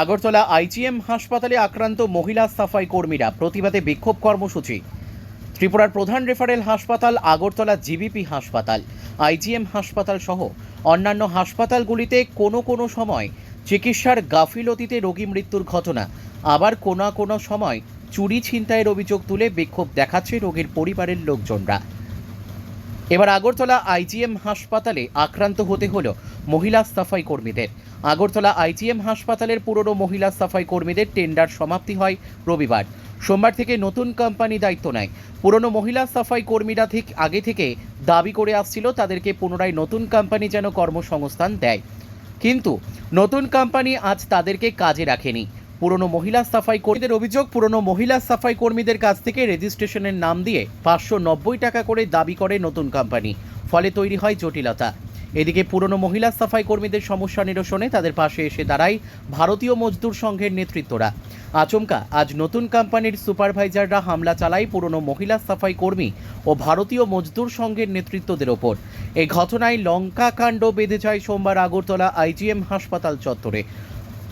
Agartala IgM হাসপাতালে আক্রান্ত মহিলা সাফাই কর্মীরা প্রতিবাদে বিক্ষোভ কর্মসূচি। ত্রিপুরার প্রধান রেফারেল হাসপাতাল, আগরতলা জিবিপি হাসপাতাল, আইজিএম হাসপাতাল সহ অন্যান্য হাসপাতালগুলিতে কোনো কোনো সময় চিকিৎসার গাফিলতিতে রোগী মৃত্যুর ঘটনা। আবার কোনো কোনো সময় চুরি ছিনতাইয়ের অভিযোগ তুলে বিক্ষোভ দেখাচ্ছে রোগীর পরিবারের লোকজনরা। এবার আগরতলা আইজিএম হাসপাতালে আক্রান্ত হতে হলো মহিলা সাফাই কর্মীদের। আগরতলা আইজিএম হাসপাতালের পুরনো মহিলা সাফাই কর্মীদের টেন্ডার সমাপ্তি হয় রবিবার। সোমবার থেকে নতুন কোম্পানি দায়িত্ব নেয়। পুরনো মহিলা সাফাই কর্মীরা ঠিক আগে থেকে দাবি করে আসছিল তাদেরকে পুনরায় নতুন কোম্পানি যেন কর্মসংস্থান দেয়। কিন্তু নতুন কোম্পানি আজ তাদেরকে কাজে রাখেনি। পুরনো মহিলা সাফাই কর্মীদের অভিযোগ, পুরনো মহিলা সাফাই কর্মীদের কাছ থেকে রেজিস্ট্রেশনের নাম দিয়ে পাঁচশো নব্বই টাকা করে দাবি করে নতুন কোম্পানি। ফলে তৈরি হয় জটিলতা। এদিকে পুরনো মহিলা সাফাই কর্মীদের সমস্যা নিরসনে তাদের পাশে এসে দাঁড়ায় ভারতীয় মজদুর সংঘের নেতৃত্বরা। আচমকা, আজ নতুন কোম্পানির সুপারভাইজাররা হামলা চালায় পুরনো মহিলা সাফাই কর্মী ও ভারতীয় মজদুর সংঘের নেতৃত্বদের ওপর। এই ঘটনায় লঙ্কা কাণ্ড বেঁধে যায় সোমবার আগরতলা আইজিএম হাসপাতাল চত্বরে।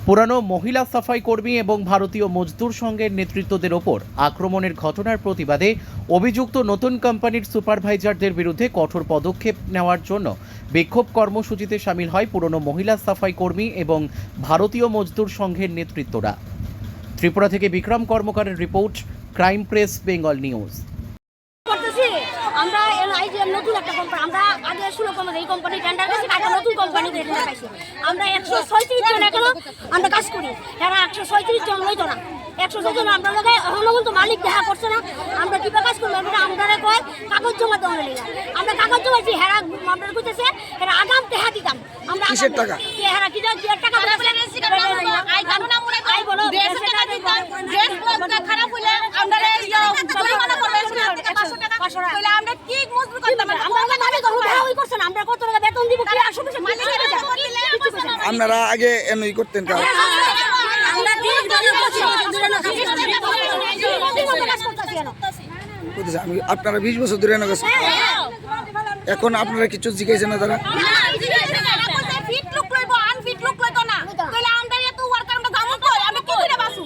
পুরানো মহিলা সাফাই কর্মী এবং ভারতীয় মজদুর সংঘের নেতৃত্বদের ওপর আক্রমণের ঘটনার প্রতিবাদে অভিযুক্ত নতুন কোম্পানির সুপারভাইজারদের বিরুদ্ধে কঠোর পদক্ষেপ নেওয়ার জন্য বিক্ষোভ কর্মসূচিতে সামিল হয় পুরনো মহিলা সাফাই কর্মী এবং ভারতীয় মজদুর সংঘের নেতৃত্বরা। ত্রিপুরা থেকে Bikram কর্মকারের report, crime press, Bengal news. আমরা আইজিএম নতুন একটা কোম্পানি আমরা আগে ষোলো কোম্পানি এই কোম্পানি টেন্ডার গেছি একটা নতুন কোম্পানি টেন্ডার পাইছি আমরা একশো ছয়ত্রিশ জন এখনও আমরা কাজ করি। এরা একশো ছয়ত্রিশ জন লইতো না। একশো ছয় জন আমরা লোকে এখনও কিন্তু মালিক দেখা করছে না। আমরা কীভাবে কাজ করব? আমরা আমরা কয় কাগজ জমা দেওয়া লেগে আমরা কাগজ জমাইছি হেরা আমরা কইতেছে হেরা আগাম টেহা দিতাম। আমরা কিসের টাকা? হেরা কি টাকা? বলে আই বলো টাকা দিতাম দেশ খারাপ হইলে আমরা জরিমানা করবে পাঁচশো টাকা তাহলে আমরা কি মজদুর করতাম আমরা মালিক হুদা ওই করছেন আমরা কত টাকা বেতন দিব? কি না। আপনারা আগে এমনি করতেন কাজ? আমি আপনারা বিশ বছর ধরে এনে এখন আপনারা কিছু শিখাইছেন না তারা? ফিট লোক লইব আনফিট লোক লইতো না। তাহলে আমরা এত ওয়ার্কার আমরা যাব কই? আমরা কি করে বাসু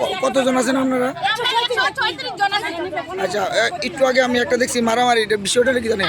ক- কতজন আছেন আপনারা? ছয়ত্রিশ জন আছে। আচ্ছা একটু আগে আমি একটা দেখছি মারামারি এটা বিষয়টা কি জানেন?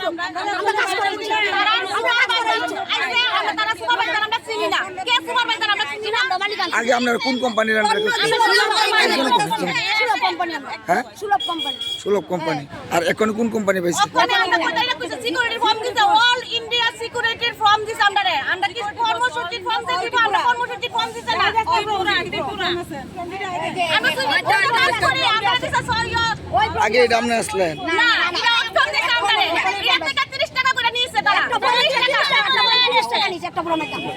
আগে আপনারা কোন কোম্পানির আন্ডারে সুলভ কোম্পানি হ্যাঁ সুলভ কোম্পানি আর এখন কোন কোম্পানি পাইছে মানে আমরা কোথায় লিখেছি সিকিউরিটি ফর্ম দিতে অল ইন্ডিয়া সিকিউরিটির ফর্ম দিছে আমরা আমরা কি কর্মসূচির ফর্ম দিছি আমরা কর্মসূচির ফর্ম দিছে না আমরা তো কাজ করি আমরা দিছে সরি আগে এটা আপনি আসলেন না এটা অপশন দিছে আমরা এটা থেকে